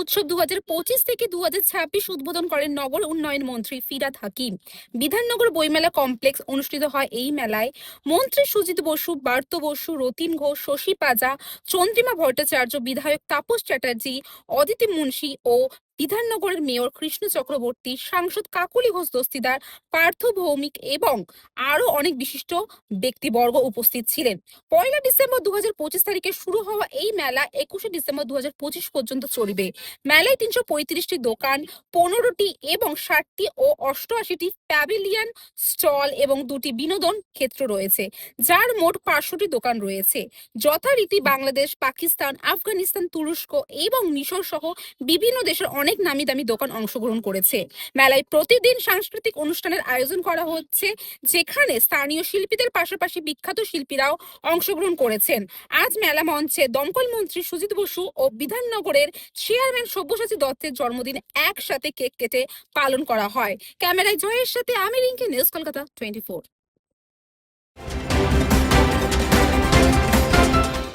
উৎসব দু হাজার পঁচিশ থেকে দু হাজার ছাব্বিশ উদ্বোধন করেন নগর উন্নয়ন মন্ত্রী ফিরাদ হাকিম। বিধাননগর বইমেলা কমপ্লেক্স অনুষ্ঠিত হয় এই মেলায়। মন্ত্রী সুজিত বসু, বার্ত বসু, রতিন ঘোষ, শশী পাজা, চন্দ্রিমা ভট্টাচার্য, বিধায়ক তাপস চ্যাটার্জি, অদিতি মুন্সি ও বিধাননগরের মেয়র কৃষ্ণ চক্রবর্তী, সাংসদ কাকুলি ঘোষ দস্তিদার, পার্থ ভৌমিক এবং আরও অনেক বিশিষ্ট ব্যক্তিবর্গ উপস্থিত ছিলেন। পয়লা ডিসেম্বর দুহাজার পঁচিশ তারিখে শুরু হওয়া এই মেলা একুশে ডিসেম্বর দুহাজার পঁচিশ পর্যন্ত চলবে। মেলায় তিনশো পঁয়ত্রিশটি দোকান, পনেরোটি এবং ষাটটি ও অষ্টআশিটি প্যাভিলিয়ন স্টল এবং দুটি বিনোদন ক্ষেত্র রয়েছে, যার মোট পাঁচশোটি দোকান রয়েছে। যথারীতি বাংলাদেশ, পাকিস্তান, আফগানিস্তান, তুরস্ক এবং মিশর সহ বিভিন্ন দেশের অনেক নামি দামি দোকান অংশগ্রহণ করেছে। মেলায় প্রতিদিন সাংস্কৃতিক অনুষ্ঠানের আয়োজন করা হচ্ছে, যেখানে স্থানীয় শিল্পীদের পাশাপাশি বিখ্যাত শিল্পীরাও অংশগ্রহণ করেছেন। আজ মেলা মঞ্চে দমকল মন্ত্রী সুজিত বসু ও বিধাননগরের চেয়ারম্যান সব্যসাচী দত্তের জন্মদিন একসাথে কেক কেটে পালন করা হয়। ক্যামেরায় জয়ের সাথে আমি রিঙ্কি, নিউজ কলকাতা টোয়েন্টি